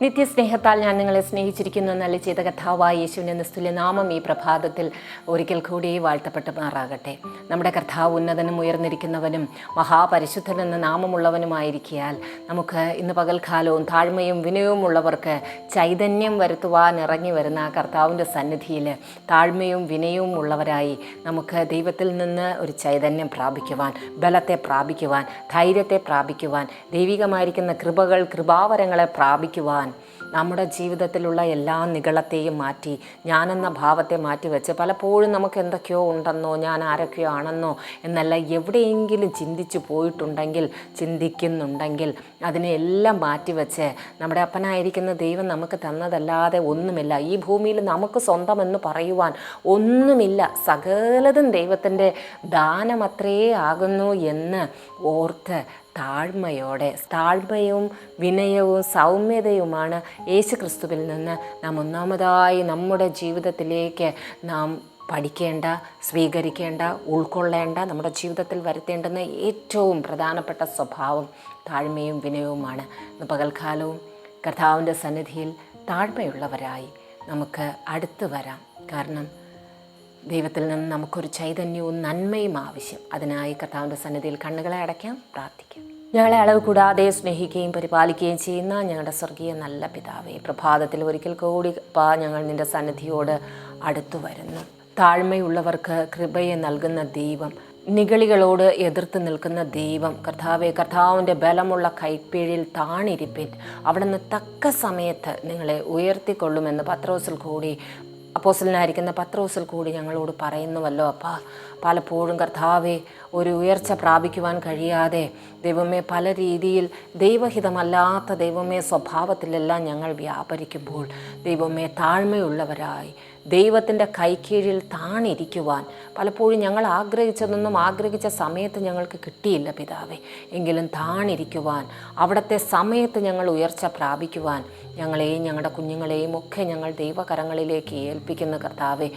നിത്യസ്നേഹത്താൽ ഞാൻ നിങ്ങളെ സ്നേഹിച്ചിരിക്കുന്നു എന്നല്ല ചെയ്ത കഥാവായ യേശുവിന്റെ നിസ്തുല്യ നാമം ഈ പ്രഭാതത്തിൽ ഒരിക്കൽ കൂടി വാഴ്ത്തപ്പെട്ട് മാറാകട്ടെ നമ്മുടെ കർത്താവ് ഉന്നതനും ഉയർന്നിരിക്കുന്നവനും മഹാപരിശുദ്ധനെന്ന നാമമുള്ളവനുമായിരിക്കിയാൽ നമുക്ക് ഇന്ന് പകൽക്കാലവും താഴ്മയും വിനയവും ഉള്ളവർക്ക് ചൈതന്യം വരുത്തുവാൻ ഇറങ്ങി വരുന്ന ആ കർത്താവിന്റെ സന്നിധിയിൽ താഴ്മയും വിനയവും ഉള്ളവരായി നമുക്ക് ദൈവത്തിൽ നിന്ന് ഒരു ചൈതന്യം പ്രാപിക്കുവാൻ ബലത്തെ പ്രാപിക്കുവാൻ ധൈര്യത്തെ പ്രാപിക്കുവാൻ ദൈവികമായിരിക്കുന്ന കൃപകൾ കൃപാവരങ്ങളെ പ്രാപിക്കുവാൻ നമ്മുടെ ജീവിതത്തിലുള്ള എല്ലാ നികളത്തെയും മാറ്റി ഞാനെന്ന ഭാവത്തെ മാറ്റി വെച്ച് പലപ്പോഴും നമുക്ക് എന്തൊക്കെയോ ഉണ്ടെന്നോ ഞാൻ ആരൊക്കെയോ ആണെന്നോ എന്നല്ല എവിടെയെങ്കിലും ചിന്തിച്ചു പോയിട്ടുണ്ടെങ്കിൽ ചിന്തിക്കുന്നുണ്ടെങ്കിൽ അതിനെല്ലാം മാറ്റിവെച്ച് നമ്മുടെ അപ്പനായിരിക്കുന്ന ദൈവം നമുക്ക് തന്നതല്ലാതെ ഒന്നുമില്ല. ഈ ഭൂമിയിൽ നമുക്ക് സ്വന്തമെന്ന് പറയുവാൻ ഒന്നുമില്ല. സകലതും ദൈവത്തിന്റെ ദാനമത്രേ ആകുന്നു എന്ന് ഓർത്ത് താഴ്മയോടെ താഴ്മയും വിനയവും സൗമ്യതയുമാണ് യേശു ക്രിസ്തുവിൽ നിന്ന് നാം ഒന്നാമതായി നമ്മുടെ ജീവിതത്തിലേക്ക് നാം പഠിക്കേണ്ട സ്വീകരിക്കേണ്ട ഉൾക്കൊള്ളേണ്ട നമ്മുടെ ജീവിതത്തിൽ വരുത്തേണ്ടുന്ന ഏറ്റവും പ്രധാനപ്പെട്ട സ്വഭാവം താഴ്മയും വിനയവുമാണ്. ഇന്ന് പകൽക്കാലവും കർത്താവിന്റെ സന്നിധിയിൽ താഴ്മയുള്ളവരായി നമുക്ക് അടുത്ത് വരാം. കാരണം ദൈവത്തിൽ നിന്ന് നമുക്കൊരു ചൈതന്യവും നന്മയും ആവശ്യം. അതിനായി കർത്താവിന്റെ സന്നിധിയിൽ കണ്ണുകളെ അടയ്ക്കാം പ്രാർത്ഥിക്കാം. ഞങ്ങളെ അളവ് കൂടാതെ സ്നേഹിക്കുകയും പരിപാലിക്കുകയും ചെയ്യുന്ന ഞങ്ങളുടെ സ്വർഗീയ നല്ല പിതാവേ പ്രഭാതത്തിൽ ഒരിക്കൽ കൂടി പാ ഞങ്ങൾ നിന്റെ സന്നിധിയോട് അടുത്തു വരുന്നു. താഴ്മയുള്ളവർക്ക് കൃപയെ നൽകുന്ന ദൈവം നിഗളികളോട് എതിർത്ത് നിൽക്കുന്ന ദൈവം. കർത്താവെ കർത്താവിന്റെ ബലമുള്ള കൈപ്പീഴിൽ താണിരിപ്പിൻ. അവിടുന്ന് തക്ക സമയത്ത് നിങ്ങളെ ഉയർത്തിക്കൊള്ളുമെന്ന് പത്രോസിൽ കൂടി അപ്പോസലിനായിരിക്കുന്ന പത്രോസിൽ കൂടി ഞങ്ങളോട് പറയുന്നുവല്ലോ അപ്പാ പലപ്പോഴും കർത്താവെ ഒരു ഉയർച്ച പ്രാപിക്കുവാൻ കഴിയാതെ ദൈവമേ പല രീതിയിൽ ദൈവഹിതമല്ലാത്ത ദൈവമേ സ്വഭാവത്തിലെല്ലാം ഞങ്ങൾ വ്യാപരിക്കുമ്പോൾ ദൈവമേ താഴ്മയുള്ളവരായി ദൈവത്തിന്റെ കൈക്കീഴിൽ താണിരിക്കുവാൻ. പലപ്പോഴും ഞങ്ങൾ ആഗ്രഹിച്ചതൊന്നും ആഗ്രഹിച്ച സമയത്ത് ഞങ്ങൾക്ക് കിട്ടിയില്ല പിതാവേ. എങ്കിലും താണിരിക്കുവാൻ അവിടുത്തെ സമയത്ത് ഞങ്ങൾ ഉയർച്ച പ്രാപിക്കുവാൻ ഞങ്ങളെയും ഞങ്ങളുടെ കുഞ്ഞുങ്ങളെയും ഒക്കെ ഞങ്ങൾ ദൈവകരങ്ങളിലേക്ക് ഏൽപ്പിക്കുന്ന കർത്താവെ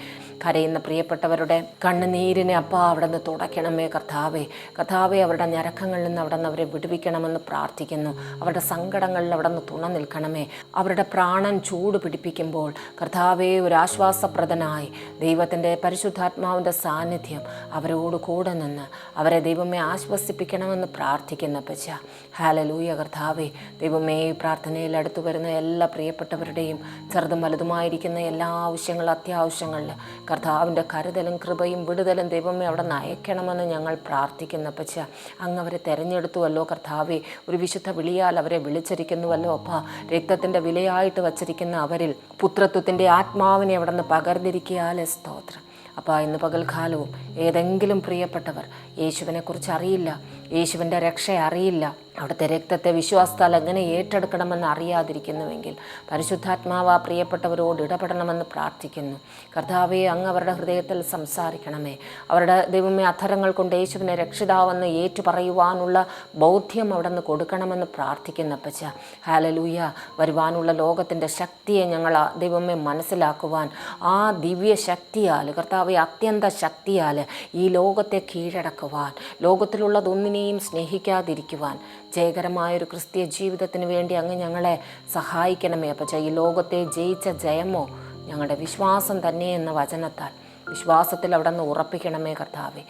കരയുന്ന പ്രിയപ്പെട്ടവരുടെ കണ്ണുനീരിനെ അപ്പാ അവിടെ നിന്ന് തുടയ്ക്കണമേ കർത്താവെ. കർത്താവെ അവരുടെ ഞരക്കങ്ങളിൽ നിന്ന് അവിടെ നിന്ന് അവരെ വിടുവിക്കണമെന്ന് പ്രാർത്ഥിക്കുന്നു. അവരുടെ സങ്കടങ്ങളിൽ അവിടെ നിന്ന് തുണ നിൽക്കണമേ. അവരുടെ പ്രാണൻ ചൂട് പിടിപ്പിക്കുമ്പോൾ കർത്താവെ ഒരു ആശ്വാസപ്രദനായി. ദൈവത്തിന്റെ പരിശുദ്ധാത്മാവിന്റെ സാന്നിധ്യം അവരോട് കൂടെ നിന്ന് അവരെ ദൈവമേ ആശ്വസിപ്പിക്കണമെന്ന് പ്രാർത്ഥിക്കുന്ന പച്ച ഹാലലൂയ കർത്താവെ ദൈവമേ പ്രാർത്ഥനയിൽ അടുത്തു വരുന്ന എല്ലാ പ്രിയപ്പെട്ടവരുടെയും ചെറുതും വലുതുമായിരിക്കുന്ന എല്ലാ ആവശ്യങ്ങളും അത്യാവശ്യങ്ങളിൽ കർത്താവിന്റെ കരുതലും കൃപയും വിടുതലും ദൈവമേ അവിടെ നയിക്കണമെന്ന് ഞങ്ങൾ പ്രാർത്ഥിക്കുന്നു. പച്ച അങ്ങ് അവരെ തിരഞ്ഞെടുത്തുവല്ലോ കർത്താവെ. ഒരു വിശുദ്ധ വിളിയാൽ അവരെ വിളിച്ചിരിക്കുന്നുവല്ലോ. അപ്പ രക്തത്തിന്റെ വിലയായിട്ട് വച്ചിരിക്കുന്ന അവരിൽ പുത്രത്വത്തിന്റെ ആത്മാവിനെ അവിടെ നിന്ന് പകർന്നിരിക്കിയാലേ സ്തോത്രം. അപ്പോൾ ഇന്ന് പകൽക്കാലവും ഏതെങ്കിലും പ്രിയപ്പെട്ടവർ യേശുവിനെക്കുറിച്ച് അറിയില്ല. യേശുവിന്റെ രക്ഷ അറിയില്ല. അവിടുത്തെ രക്തത്തെ വിശ്വാസത്താൽ എങ്ങനെ ഏറ്റെടുക്കണമെന്ന് അറിയാതിരിക്കുന്നുവെങ്കിൽ പരിശുദ്ധാത്മാവ പ്രിയപ്പെട്ടവരോട് ഇടപെടണമെന്ന് പ്രാർത്ഥിക്കുന്നു. കർത്താവെ അങ്ങ് അവരുടെ ഹൃദയത്തിൽ സംസാരിക്കണമേ. അവരുടെ ദൈവമേ അധരങ്ങൾ കൊണ്ട് യേശുവിനെ രക്ഷിതാവെന്ന് ഏറ്റു പറയുവാനുള്ള ബൗദ്ധ്യം അവിടെ നിന്ന് കൊടുക്കണമെന്ന് പ്രാർത്ഥിക്കുന്ന പച്ച ഹാലലൂയ വരുവാനുള്ള ലോകത്തിന്റെ ശക്തിയെ ഞങ്ങൾ ദൈവമേ മനസ്സിലാക്കുവാൻ ആ ദിവ്യ ശക്തിയാൽ കർത്താവെ അത്യന്ത ശക്തിയാൽ ഈ ലോകത്തെ കീഴടക്കുവാൻ ലോകത്തിലുള്ളതൊന്നിനെയും സ്നേഹിക്കാതിരിക്കുവാൻ ജയകരമായൊരു ക്രിസ്തീയ ജീവിതത്തിന് വേണ്ടി അങ്ങ് ഞങ്ങളെ സഹായിക്കണമേ. അപ്പം ഈ ലോകത്തെ ജയിച്ച ജയമോ ഞങ്ങളുടെ വിശ്വാസം തന്നെ എന്ന വചനത്താൽ വിശ്വാസത്തിൽ അവിടെ നിന്ന് ഉറപ്പിക്കണമേ കർത്താവെ.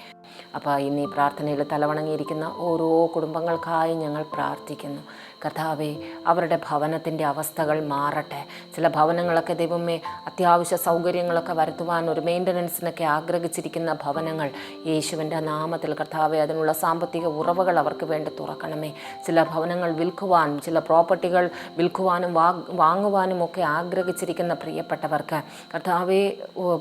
അപ്പോൾ ഇന്ന് ഈ പ്രാർത്ഥനയിൽ തലവണങ്ങിയിരിക്കുന്ന ഓരോ കുടുംബങ്ങൾക്കായി ഞങ്ങൾ പ്രാർത്ഥിക്കുന്നു. കർത്താവെ അവരുടെ ഭവനത്തിന്റെ അവസ്ഥകൾ മാറട്ടെ. ചില ഭവനങ്ങളൊക്കെ ദൈവമേ അത്യാവശ്യ സൗകര്യങ്ങളൊക്കെ വരുത്തുവാൻ ഒരു മെയിന്റനൻസിനൊക്കെ ആഗ്രഹിച്ചിരിക്കുന്ന ഭവനങ്ങൾ യേശുവിന്റെ നാമത്തിൽ കർത്താവെ അതിനുള്ള സാമ്പത്തിക ഉറവുകൾ അവർക്ക് വേണ്ടി തുറക്കണമേ. ചില ഭവനങ്ങൾ വിൽക്കുവാൻ ചില പ്രോപ്പർട്ടികൾ വിൽക്കുവാനും വാങ്ങുവാനും ഒക്കെ ആഗ്രഹിച്ചിരിക്കുന്ന പ്രിയപ്പെട്ടവർക്ക് കർത്താവെ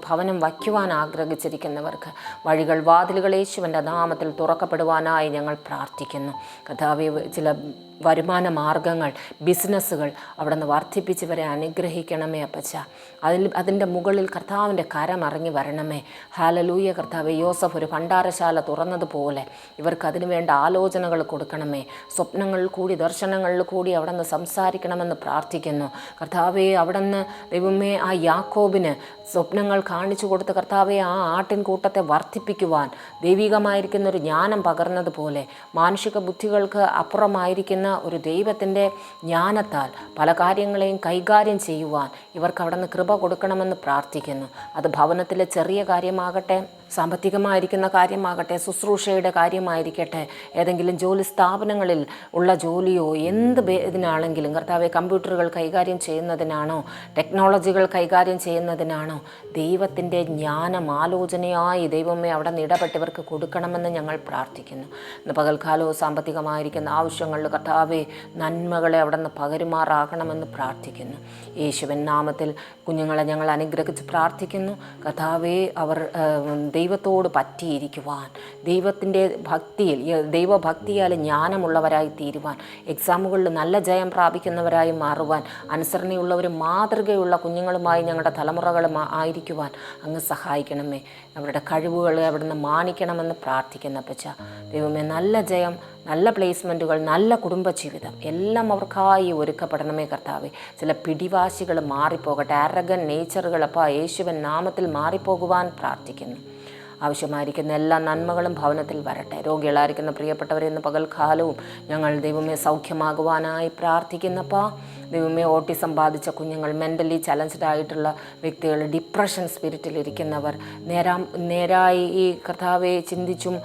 ഭവനം വയ്ക്കുവാൻ ആഗ്രഹിച്ചിരിക്കുന്നവർക്ക് വഴികൾ വാതിലുകൾ യേശുവിന്റെ നാമത്തിൽ തുറക്കപ്പെടുവാനായി ഞങ്ങൾ പ്രാർത്ഥിക്കുന്നു. കർത്താവെ ചില വരുമാന മാർഗങ്ങൾ ബിസിനസ്സുകൾ അവിടെ നിന്ന് വർദ്ധിപ്പിച്ചവരെ അനുഗ്രഹിക്കണമേ അപ്പച്ച. അതിൽ അതിന്റെ മുകളിൽ കർത്താവിന്റെ കരം ഇറങ്ങി വരണമേ. ഹാലലൂയ കർത്താവ് യോസഫ് ഒരു ഭണ്ഡാരശാല തുറന്നതുപോലെ ഇവർക്ക് അതിനു വേണ്ട ആലോചനകൾ കൊടുക്കണമേ. സ്വപ്നങ്ങളിൽ കൂടി ദർശനങ്ങളിൽ കൂടി അവിടെ നിന്ന് സംസാരിക്കണമെന്ന് പ്രാർത്ഥിക്കുന്നു. കർത്താവെ അവിടെ നിന്ന് ദൈവമേ ആ യാക്കോബിന് സ്വപ്നങ്ങൾ കാണിച്ചു കൊടുത്ത കർത്താവെ ആ ആട്ടിൻകൂട്ടത്തെ വർദ്ധിപ്പിക്കുവാൻ ദൈവികമായിരിക്കുന്ന ഒരു ജ്ഞാനം പകർന്നതുപോലെ മാനുഷിക ബുദ്ധികൾക്ക് അപ്പുറമായിരിക്കുന്ന ഒരു ദൈവത്തിന്റെ ജ്ഞാനത്താൽ പല കാര്യങ്ങളെയും കൈകാര്യം ചെയ്യുവാൻ ഇവർക്ക് അവിടെ നിന്ന് കൃപ കൊടുക്കണമെന്ന് പ്രാർത്ഥിക്കുന്നു. അത് ഭവനത്തിലെ ചെറിയ കാര്യമാകട്ടെ സാമ്പത്തികമായിരിക്കുന്ന കാര്യമാകട്ടെ ശുശ്രൂഷയുടെ കാര്യമായിരിക്കട്ടെ ഏതെങ്കിലും ജോലി സ്ഥാപനങ്ങളിൽ ഉള്ള ജോലിയോ എന്ത് ഇതിനാണെങ്കിലും കർത്താവെ കമ്പ്യൂട്ടറുകൾ കൈകാര്യം ചെയ്യുന്നതിനാണോ ടെക്നോളജികൾ കൈകാര്യം ചെയ്യുന്നതിനാണോ ദൈവത്തിന്റെ ജ്ഞാനം ആലോചനയായി ദൈവമേ അവിടെ നിന്ന് ഇടപെട്ടവർക്ക് കൊടുക്കണമെന്ന് ഞങ്ങൾ പ്രാർത്ഥിക്കുന്നു. ഇന്ന് പകൽക്കാലവും സാമ്പത്തികമായിരിക്കുന്ന ആവശ്യങ്ങളിൽ കർത്താവെ നന്മകളെ അവിടെ നിന്ന് പകരുമാറാകണമെന്ന് പ്രാർത്ഥിക്കുന്നു. യേശുവൻ നാമത്തിൽ കുഞ്ഞുങ്ങളെ ഞങ്ങൾ അനുഗ്രഹിച്ച് പ്രാർത്ഥിക്കുന്നു. കഥാവേ അവർ ദൈവത്തോട് പറ്റിയിരിക്കുവാൻ ദൈവത്തിന്റെ ഭക്തിയിൽ ദൈവഭക്തിയാൽ ജ്ഞാനമുള്ളവരായി തീരുവാൻ എക്സാമുകളിൽ നല്ല ജയം പ്രാപിക്കുന്നവരായി മാറുവാൻ അനുസരണയുള്ളവരും മാതൃകയുള്ള കുഞ്ഞുങ്ങളുമായി ഞങ്ങളുടെ തലമുറകൾ മാ- ആയിരിക്കുവാൻ അങ്ങ് സഹായിക്കണമേ. അവരുടെ കഴിവുകൾ അവിടുന്ന് മാനിക്കണമെന്ന് പ്രാർത്ഥിക്കുന്ന പച്ച ദൈവമേ നല്ല ജയം നല്ല പ്ലേസ്മെന്റുകൾ നല്ല കുടുംബജീവിതം എല്ലാം അവർക്കായി ഒരുക്കപ്പെടണമേ കർത്താവെ. ചില പിടിവാശികൾ മാറിപ്പോകട്ടെ. അരകൻ നേച്ചറുകൾ അപ്പോൾ യേശുവൻ നാമത്തിൽ മാറിപ്പോകുവാൻ പ്രാർത്ഥിക്കുന്നു. ആവശ്യമായിരിക്കുന്ന എല്ലാ നന്മകളും ഭവനത്തിൽ വരട്ടെ. രോഗികളായിരിക്കുന്ന പ്രിയപ്പെട്ടവരെ ഇന്ന് പകൽക്കാലവും ഞങ്ങൾ ദൈവമേ സൗഖ്യമാകുവാനായി പ്രാർത്ഥിക്കുന്നപ്പാ. ദൈവമേ ഓട്ടിസം ബാധിച്ച കുഞ്ഞുങ്ങൾ മെന്റലി ചലഞ്ച്ഡ് ആയിട്ടുള്ള വ്യക്തികൾ ഡിപ്രഷൻ സ്പിരിറ്റിലിരിക്കുന്നവർ നേരാം നേരായി ഈ കർത്താവെ ചിന്തിച്ചും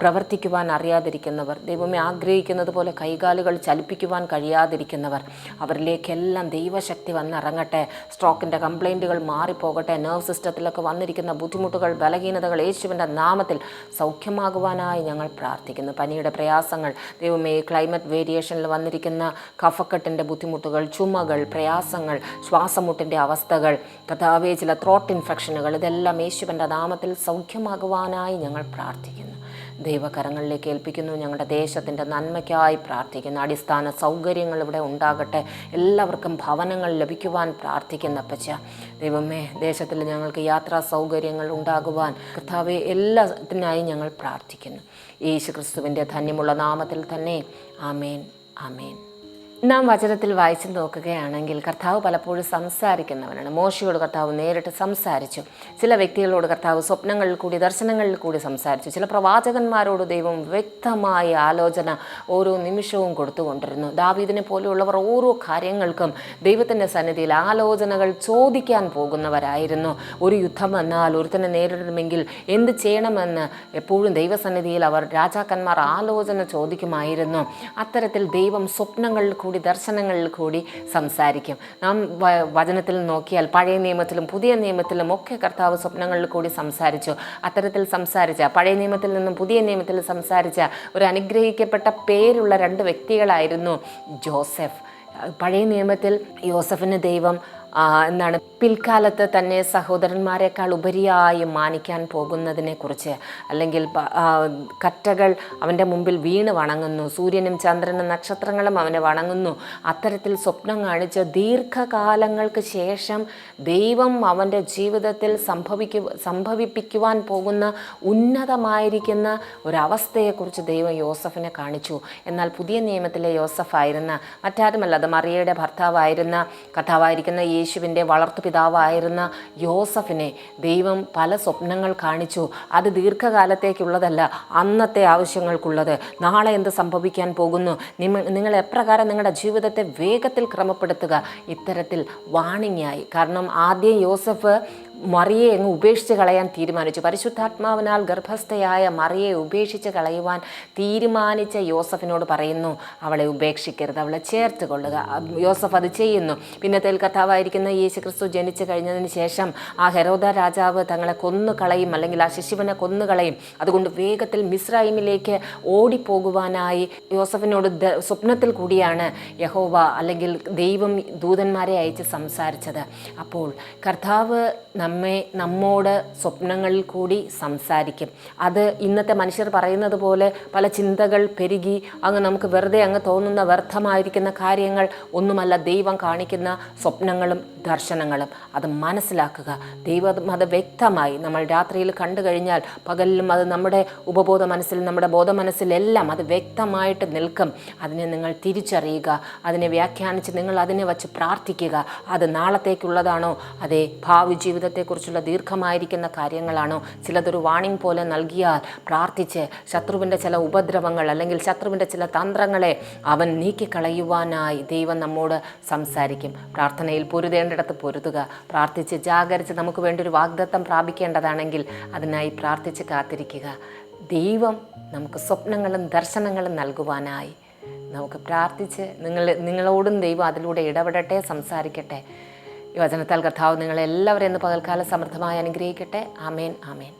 പ്രവർത്തിക്കുവാൻ അറിയാതിരിക്കുന്നവർ ദൈവമേ ആഗ്രഹിക്കുന്നത് പോലെ കൈകാലുകൾ ചലിപ്പിക്കുവാൻ കഴിയാതിരിക്കുന്നവർ അവരിലേക്കെല്ലാം ദൈവശക്തി വന്നിറങ്ങട്ടെ. സ്ട്രോക്കിന്റെ കംപ്ലൈന്റുകൾ മാറിപ്പോകട്ടെ. നെർവ് സിസ്റ്റത്തിലൊക്കെ വന്നിരിക്കുന്ന ബുദ്ധിമുട്ടുകൾ ബലഹീനതകൾ യേശുവിന്റെ നാമത്തിൽ സൗഖ്യമാകുവാനായി ഞങ്ങൾ പ്രാർത്ഥിക്കുന്നു. പനിയുടെ പ്രയാസങ്ങൾ ദൈവമേ ക്ലൈമറ്റ് വേരിയേഷനിൽ വന്നിരിക്കുന്ന കഫക്കെട്ടിന്റെ ബുദ്ധിമുട്ടുകൾ ചുമകൾ പ്രയാസങ്ങൾ ശ്വാസമുട്ടിന്റെ അവസ്ഥകൾ കഥാവേ ചില ത്രോട്ട് ഇൻഫെക്ഷനുകൾ ഇതെല്ലാം യേശുവിന്റെ നാമത്തിൽ സൗഖ്യമാകുവാനായി ഞങ്ങൾ പ്രാർത്ഥിക്കുന്നു. ദൈവകരങ്ങളിലേക്ക് ഏൽപ്പിക്കുന്നു. ഞങ്ങളുടെ ദേശത്തിന്റെ നന്മയ്ക്കായി പ്രാർത്ഥിക്കുന്നു. അടിസ്ഥാന സൗകര്യങ്ങൾ ഇവിടെ ഉണ്ടാകട്ടെ. എല്ലാവർക്കും ഭവനങ്ങൾ ലഭിക്കുവാൻ പ്രാർത്ഥിക്കുന്ന അപ്പച്ച. ദൈവമേ ദേശത്തിൽ ഞങ്ങൾക്ക് യാത്രാ സൗകര്യങ്ങൾ ഉണ്ടാകുവാൻ കർത്താവെ എല്ലാത്തിനായി ഞങ്ങൾ പ്രാർത്ഥിക്കുന്നു. യേശു ക്രിസ്തുവിന്റെ ധന്യമുള്ള നാമത്തിൽ തന്നെ. ആമേൻ. ആമേൻ. നാം വചനത്തിൽ വായിച്ചു നോക്കുകയാണെങ്കിൽ കർത്താവ് പലപ്പോഴും സംസാരിക്കുന്നവനാണ്. മോശയോട് കർത്താവ് നേരിട്ട് സംസാരിച്ചു. ചില വ്യക്തികളോട് കർത്താവ് സ്വപ്നങ്ങളിൽ കൂടി ദർശനങ്ങളിൽ കൂടി സംസാരിച്ചു. ചില പ്രവാചകന്മാരോട് ദൈവം വ്യക്തമായ ആലോചന ഓരോ നിമിഷവും കൊടുത്തുകൊണ്ടിരുന്നു. ദാവീദിനെ പോലെയുള്ളവർ ഓരോ കാര്യങ്ങൾക്കും ദൈവത്തിന്റെ സന്നിധിയിൽ ആലോചനകൾ ചോദിക്കാൻ പോകുന്നവരായിരുന്നു. ഒരു യുദ്ധം വന്നാൽ ഒരുത്തനെ നേരിടണമെങ്കിൽ എന്ത് ചെയ്യണമെന്ന് എപ്പോഴും ദൈവസന്നിധിയിൽ അവർ രാജാക്കന്മാർ ആലോചന ചോദിക്കുമായിരുന്നു. അത്തരത്തിൽ ദൈവം സ്വപ്നങ്ങളിൽ കൂടി ദർശനങ്ങളിൽ കൂടി സംസാരിക്കും. നാം വചനത്തിൽ നോക്കിയാൽ പഴയ നിയമത്തിലും പുതിയ നിയമത്തിലും ഒക്കെ കർത്താവ് സ്വപ്നങ്ങളിൽ കൂടി സംസാരിച്ചു. അത്തരത്തിൽ സംസാരിച്ച പഴയ നിയമത്തിൽ നിന്നും പുതിയ നിയമത്തിൽ സംസാരിച്ച ഒരു അനുഗ്രഹിക്കപ്പെട്ട പേരുള്ള രണ്ട് വ്യക്തികളായിരുന്നു ജോസഫ്. പഴയ നിയമത്തിൽ യോസഫിന് ദൈവം ആ, എന്താണ് പിൽക്കാലത്ത് തന്നെ സഹോദരന്മാരെക്കാൾ ഉപരിയായി മാനിക്കാൻ പോകുന്നതിനെക്കുറിച്ച്. അല്ലെങ്കിൽ കറ്റകൾ അവന്റെ മുമ്പിൽ വീണ് വണങ്ങുന്നു. സൂര്യനും ചന്ദ്രനും നക്ഷത്രങ്ങളും അവനെ വണങ്ങുന്നു. അത്തരത്തിൽ സ്വപ്നം കാണിച്ച് ദീർഘകാലങ്ങൾക്ക് ശേഷം ദൈവം അവന്റെ ജീവിതത്തിൽ സംഭവിക്കു സംഭവിപ്പിക്കുവാൻ പോകുന്ന ഉന്നതമായിരിക്കുന്ന ഒരവസ്ഥയെക്കുറിച്ച് ദൈവം യോസഫിനെ കാണിച്ചു. എന്നാൽ പുതിയ നിയമത്തിലെ യോസഫായിരുന്ന മറ്റാരുമല്ല അത് മറിയയുടെ ഭർത്താവായിരുന്ന കഥാവായിരിക്കുന്ന യേശുവിന്റെ വളർത്തുപിതാവായിരുന്ന യോസഫിനെ ദൈവം പല സ്വപ്നങ്ങൾ കാണിച്ചു. അത് ദീർഘകാലത്തേക്കുള്ളതല്ല അന്നത്തെ ആവശ്യങ്ങൾക്കുള്ളത്. നാളെ എന്ത് സംഭവിക്കാൻ പോകുന്നു? നിമ നിങ്ങൾ എപ്രകാരം നിങ്ങളുടെ ജീവിതത്തെ വേഗത്തിൽ ക്രമപ്പെടുത്തുക? ഇത്തരത്തിൽ വാണിങ്ങായി. കാരണം ആദ്യം യോസഫ് മറിയെ അങ്ങ് ഉപേക്ഷിച്ച് കളയാൻ തീരുമാനിച്ചു. പരിശുദ്ധാത്മാവിനാൽ ഗർഭസ്ഥയായ മറിയെ ഉപേക്ഷിച്ച് കളയുവാൻ തീരുമാനിച്ച യോസഫിനോട് പറയുന്നു അവളെ ഉപേക്ഷിക്കരുത് അവളെ ചേർത്ത് കൊള്ളുക. യോസഫ് അത് ചെയ്യുന്നു. പിന്നെ കഥാവായിരിക്കുന്ന യേശു ക്രിസ്തു ജനിച്ചു കഴിഞ്ഞതിന് ശേഷം ആ ഹെരോദ രാജാവ് തങ്ങളെ കൊന്നു കളയും അല്ലെങ്കിൽ ആ ശിശുവിനെ കൊന്നു കളയും. അതുകൊണ്ട് വേഗത്തിൽ മിസ്രൈമിലേക്ക് ഓടിപ്പോകുവാനായി യോസഫിനോട് സ്വപ്നത്തിൽ കൂടിയാണ് യഹോവ അല്ലെങ്കിൽ ദൈവം ദൂതന്മാരെ അയച്ച് സംസാരിച്ചത്. അപ്പോൾ കർത്താവ് നമ്മെ നമ്മോട് സ്വപ്നങ്ങളിൽ കൂടി സംസാരിക്കും. അത് ഇന്നത്തെ മനുഷ്യർ പറയുന്നത് പോലെ പല ചിന്തകൾ പെരുകി അങ്ങ് നമുക്ക് വെറുതെ അങ്ങ് തോന്നുന്ന വ്യർത്ഥമായിരിക്കുന്ന കാര്യങ്ങൾ ഒന്നുമല്ല ദൈവം കാണിക്കുന്ന സ്വപ്നങ്ങളും ദർശനങ്ങളും. അത് മനസ്സിലാക്കുക. ദൈവം അത് വ്യക്തമായി നമ്മൾ രാത്രിയിൽ കണ്ടു കഴിഞ്ഞാൽ പകലിലും അത് നമ്മുടെ ഉപബോധ മനസ്സിൽ നമ്മുടെ ബോധ മനസ്സിലെല്ലാം അത് വ്യക്തമായിട്ട് നിൽക്കും. അതിനെ നിങ്ങൾ തിരിച്ചറിയുക. അതിനെ വ്യാഖ്യാനിച്ച് നിങ്ങൾ അതിനെ വച്ച് പ്രാർത്ഥിക്കുക. അത് നാളത്തേക്കുള്ളതാണോ? അതെ ഭാവി ജീവിതത്തിൽ ജീവിതത്തെക്കുറിച്ചുള്ള ദീർഘമായിരിക്കുന്ന കാര്യങ്ങളാണോ? ചിലതൊരു വാണിംഗ് പോലെ നൽകിയാൽ പ്രാർത്ഥിച്ച് ശത്രുവിന്റെ ചില ഉപദ്രവങ്ങൾ അല്ലെങ്കിൽ ശത്രുവിന്റെ ചില തന്ത്രങ്ങളെ അവൻ നീക്കിക്കളയുവാനായി ദൈവം നമ്മോട് സംസാരിക്കും. പ്രാർത്ഥനയിൽ പൊരുതേണ്ടിടത്ത് പൊരുതുക. പ്രാർത്ഥിച്ച് ജാഗരിച്ച് നമുക്ക് വേണ്ടി ഒരു വാഗ്ദത്തം പ്രാപിക്കേണ്ടതാണെങ്കിൽ അതിനായി പ്രാർത്ഥിച്ച് കാത്തിരിക്കുക. ദൈവം നമുക്ക് സ്വപ്നങ്ങളും ദർശനങ്ങളും നൽകുവാനായി. നമുക്ക് പ്രാർത്ഥിച്ച് നിങ്ങൾ നിങ്ങളോടും ദൈവം അതിലൂടെ ഇടപെടട്ടെ സംസാരിക്കട്ടെ. ഈ വചനത്താൽ കർത്താവ് നിങ്ങളെല്ലാവരെയും ഇന്ന് പകൽക്കാലം സമൃദ്ധമായി അനുഗ്രഹിക്കട്ടെ. ആമേൻ ആമേൻ.